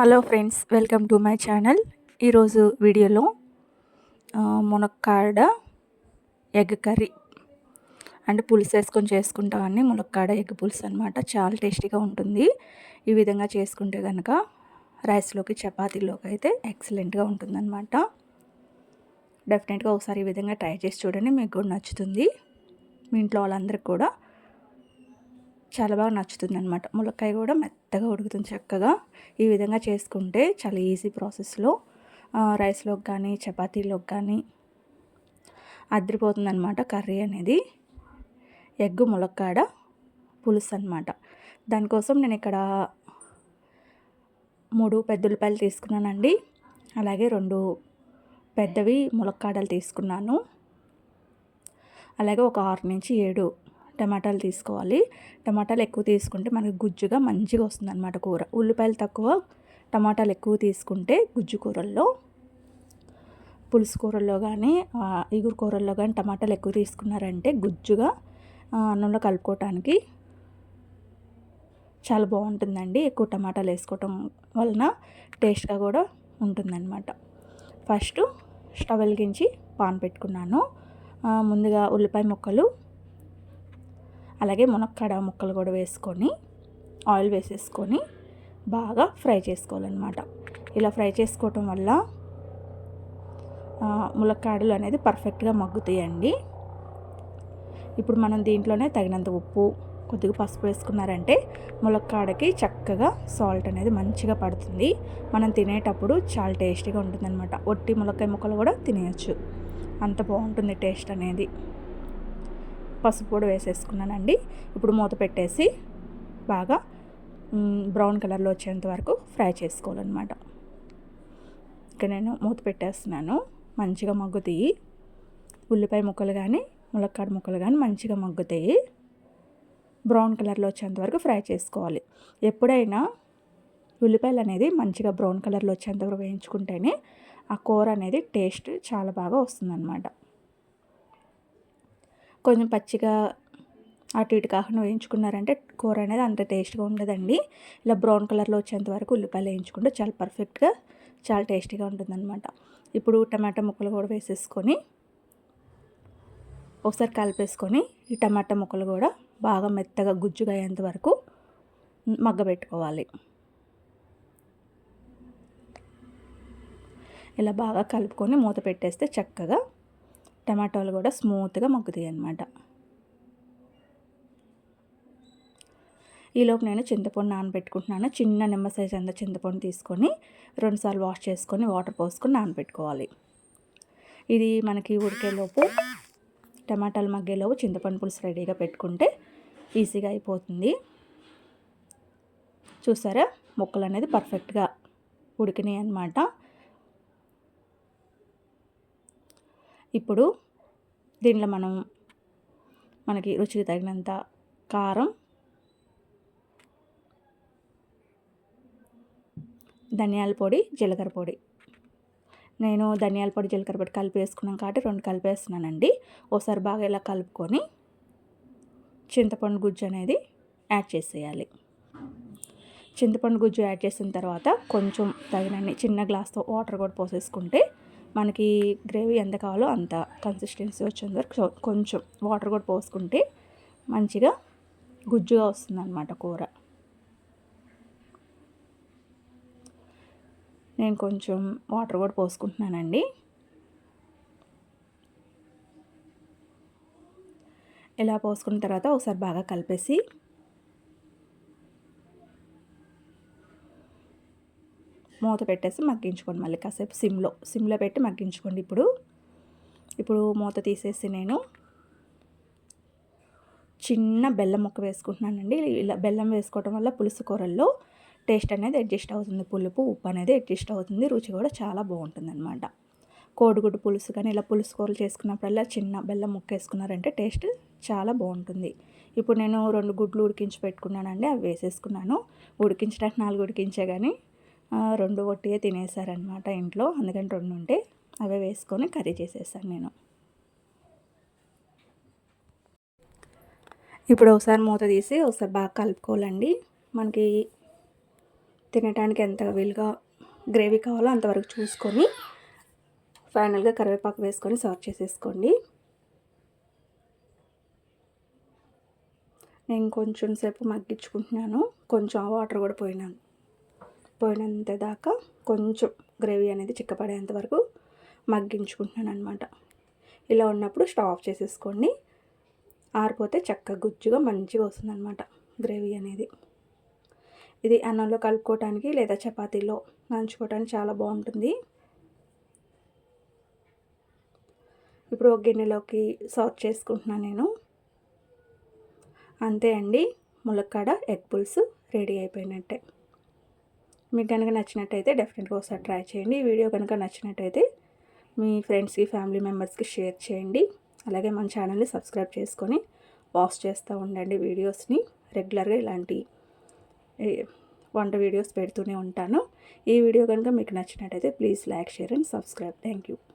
Hello friends welcome to my channel. ఈరోజు వీడియోలో మునక్కాడ egg curry. అంటే పులుసు వేసుకొని చేసుకుంటామని మునక్కాడ ఎగ్ పులుసు అనమాట చాలా టేస్టీగా ఉంటుంది. ఈ విధంగా చేసుకుంటే కనుక రైస్లోకి చపాతీలోకి అయితే ఎక్సలెంట్గా ఉంటుందన్నమాట. డెఫినెట్గా ఒకసారి ఈ విధంగా ట్రై చేసి చూడండి మీకు కూడా నచ్చుతుంది. మీ ఇంట్లో వాళ్ళందరికీ కూడా చాలా బాగా నచ్చుతుంది అనమాట ములక్కాయ కూడా మెత్తగా ఉడుకుతుంది చక్కగా. ఈ విధంగా చేసుకుంటే చాలా ఈజీ ప్రాసెస్లో. రైస్లోకి కానీ చపాతీలోకి కానీ అదిరిపోతుంది అనమాట కర్రీ అనేది. ఎగ్గు ములక్కాడ పులుసు అనమాట దానికోసం నేను ఇక్కడ మూడు పెద్ద ఉల్లిపాయలు తీసుకున్నానండి. అలాగే రెండు పెద్దవి ములక్కాడలు తీసుకున్నాను. అలాగే ఒక ఆరు నుంచి ఏడు టమాటాలు తీసుకోవాలి. టమాటాలు ఎక్కువ తీసుకుంటే మనకి గుజ్జుగా మంచిగా వస్తుంది అనమాట కూర. ఉల్లిపాయలు తక్కువ టమాటాలు ఎక్కువ తీసుకుంటే గుజ్జు కూరల్లో పులుసు కూరల్లో కానీ ఇగురు కూరల్లో కానీ టమాటాలు ఎక్కువ తీసుకున్నారంటే గుజ్జుగా అన్నంలో కలుపుకోవటానికి చాలా బాగుంటుందండి. ఎక్కువ టమాటాలు వేసుకోవటం వలన టేస్ట్గా కూడా ఉంటుందన్నమాట. ఫస్ట్ స్టవ్ వెలిగించి పాన్ పెట్టుకున్నాను. ముందుగా ఉల్లిపాయ ముక్కలు అలాగే మునక్కాడ ముక్కలు కూడా వేసుకొని ఆయిల్ వేసేసుకొని బాగా ఫ్రై చేసుకోవాలన్నమాట. ఇలా ఫ్రై చేసుకోవటం వల్ల ములక్కాడలు అనేది పర్ఫెక్ట్గా మగ్గుతాయండి. ఇప్పుడు మనం దీంట్లోనే తగినంత ఉప్పు కొద్దిగా పసుపు వేసుకున్నారంటే ములక్కాడకి చక్కగా సాల్ట్ అనేది మంచిగా పడుతుంది. మనం తినేటప్పుడు చాలా టేస్టీగా ఉంటుందన్నమాట. ఒట్టి ములక్కాయ ముక్కలు కూడా తినేయచ్చు. అంత బాగుంటుంది టేస్ట్ అనేది. పసుపు కూడా వేసేసుకున్నానండి. ఇప్పుడు మూత పెట్టేసి బాగా బ్రౌన్ కలర్లో వచ్చేంత వరకు ఫ్రై చేసుకోవాలన్నమాట. ఇక నేను మూత పెట్టేస్తున్నాను. మంచిగా మగ్గుతాయి. ఉల్లిపాయ ముక్కలు కానీ ములక్కాడ ముక్కలు కానీ మంచిగా మగ్గుతాయి. బ్రౌన్ కలర్లో వచ్చేంత వరకు ఫ్రై చేసుకోవాలి. ఎప్పుడైనా ఉల్లిపాయలు అనేది మంచిగా బ్రౌన్ కలర్లో వచ్చేంత వరకు వేయించుకుంటేనే ఆ కూర అనేది టేస్ట్ చాలా బాగా వస్తుందన్నమాట. కొంచెం పచ్చిగా అటు ఇటు కాకుండా వేయించుకున్నారంటే కూర అనేది అంత టేస్ట్గా ఉండదండి. ఇలా బ్రౌన్ కలర్లో వచ్చేంత వరకు ఉల్లిపాయలు వేయించుకుంటే చాలా పర్ఫెక్ట్గా చాలా టేస్టీగా ఉంటుందన్నమాట. ఇప్పుడు టమాటా ముక్కలు కూడా వేసేసుకొని ఒకసారి కలిపేసుకొని ఈ టమాటా ముక్కలు కూడా బాగా మెత్తగా గుజ్జుగా అయ్యేంత వరకు మగ్గబెట్టుకోవాలి ఇలా బాగా కలుపుకొని మూత పెట్టేస్తే చక్కగా టమాటోలు కూడా స్మూత్గా మగ్గుతాయి అన్నమాట. ఈలోపు నేను చింతపండు నానబెట్టుకుంటున్నాను. చిన్న నిమ్మ సైజ్ అంత చింతపండు తీసుకొని రెండుసార్లు వాష్ చేసుకొని వాటర్ పోసుకొని నానబెట్టుకోవాలి. ఇది మనకి ఉడికేలోపు టమాటాలు మగ్గేలోపు చింతపండు పులుసు రెడీగా పెట్టుకుంటే ఈజీగా అయిపోతుంది. చూసారా? ముక్కలు అనేది పర్ఫెక్ట్గా ఉడికినాయి అన్నమాట. ఇప్పుడు దీంట్లో మనం మనకి రుచికి తగినంత కారం ధనియాల పొడి జీలకర్ర పొడి. నేను ధనియాల పొడి జీలకర్ర పొడి కలిపేసుకున్నాం కాబట్టి రెండు కలిపేస్తున్నానండి. ఒకసారి బాగా ఇలా కలుపుకొని చింతపండు గుజ్జు అనేది యాడ్ చేసేయాలి. చింతపండు గుజ్జు యాడ్ చేసిన తర్వాత కొంచెం తగినన్ని చిన్న గ్లాస్తో వాటర్ కూడా పోసేసుకుంటే మనకి గ్రేవీ ఎంత కావాలో అంత కన్సిస్టెన్సీ వచ్చేంత వరకు కొంచెం వాటర్ కూడా పోసుకుంటే మంచిగా గుజ్జుగా వస్తుంది అనమాట కూర. నేను కొంచెం వాటర్ కూడా పోసుకుంటున్నానండి. ఇలా పోసుకున్న తర్వాత ఒకసారి బాగా కలిపేసి మూత పెట్టేసి మగ్గించుకోండి మళ్ళీ కాసేపు సిమ్లో సిమ్లో పెట్టి మగ్గించుకోండి ఇప్పుడు. ఇప్పుడు మూత తీసేసి నేను చిన్న బెల్లం ముక్క వేసుకుంటున్నానండి. ఇలా బెల్లం వేసుకోవటం వల్ల పులుసు కూరల్లో టేస్ట్ అనేది అడ్జస్ట్ అవుతుంది. పులుపు ఉప్పు అనేది అడ్జస్ట్ అవుతుంది. రుచి కూడా చాలా బాగుంటుంది అనమాట కోడిగుడ్డు పులుసు కానీ ఇలా పులుసు కూరలు చేసుకున్నప్పుడల్లా చిన్న బెల్లం ముక్క వేసుకున్నారంటే టేస్ట్ చాలా బాగుంటుంది. ఇప్పుడు నేను రెండు గుడ్లు ఉడికించి పెట్టుకున్నానండి. అవి వేసేసుకున్నాను. ఉడికించడానికి నాలుగు ఉడికించే కానీ రెండు ఒట్టిగా తినేసారనమాట ఇంట్లో. అందుకని రెండు ఉంటే అవే వేసుకొని కర్రీ చేసేసాను నేను. ఇప్పుడు ఒకసారి మూత తీసి ఒకసారి బాగా కలుపుకోవాలండి. మనకి తినడానికి ఎంత వీలుగా గ్రేవీ కావాలో అంతవరకు చూసుకొని ఫైనల్గా కరివేపాకు వేసుకొని సర్వ్ చేసేసుకోండి. నేను కొంచెం సేపు మగ్గించుకుంటున్నాను. కొంచెం వాటర్ కూడా పోయినాను పోయినంత దాకా కొంచెం గ్రేవీ అనేది చిక్కపడేంత వరకు మగ్గించుకుంటున్నాను అనమాట ఇలా ఉన్నప్పుడు స్టవ్ ఆఫ్ చేసేసుకోండి. ఆరిపోతే చక్కగా గుజ్జుగా మంచిగా వస్తుంది అనమాట గ్రేవీ అనేది. ఇది అన్నంలో కలుపుకోవటానికి లేదా చపాతీలో నంచుకోవటానికి చాలా బాగుంటుంది. ఇప్పుడు ఒక గిన్నెలోకి సర్వ్ చేసుకుంటున్నాను నేను. అంతే అండి. ములక్కాడ ఎగ్ పులుసు రెడీ అయిపోయినట్టే. మీకు కనుక నచ్చినట్టయితే డెఫినెట్గా ఒకసారి ట్రై చేయండి. ఈ వీడియో కనుక నచ్చినట్టయితే మీ ఫ్రెండ్స్కి ఫ్యామిలీ మెంబర్స్కి షేర్ చేయండి. అలాగే మన ఛానల్ని సబ్స్క్రైబ్ చేసుకొని వాచ్ చేస్తూ ఉండండి వీడియోస్ని రెగ్యులర్గా ఇలాంటి వంట వీడియోస్ పెడుతూనే ఉంటాను. ఈ వీడియో కనుక మీకు నచ్చినట్టయితే please like share and subscribe thank you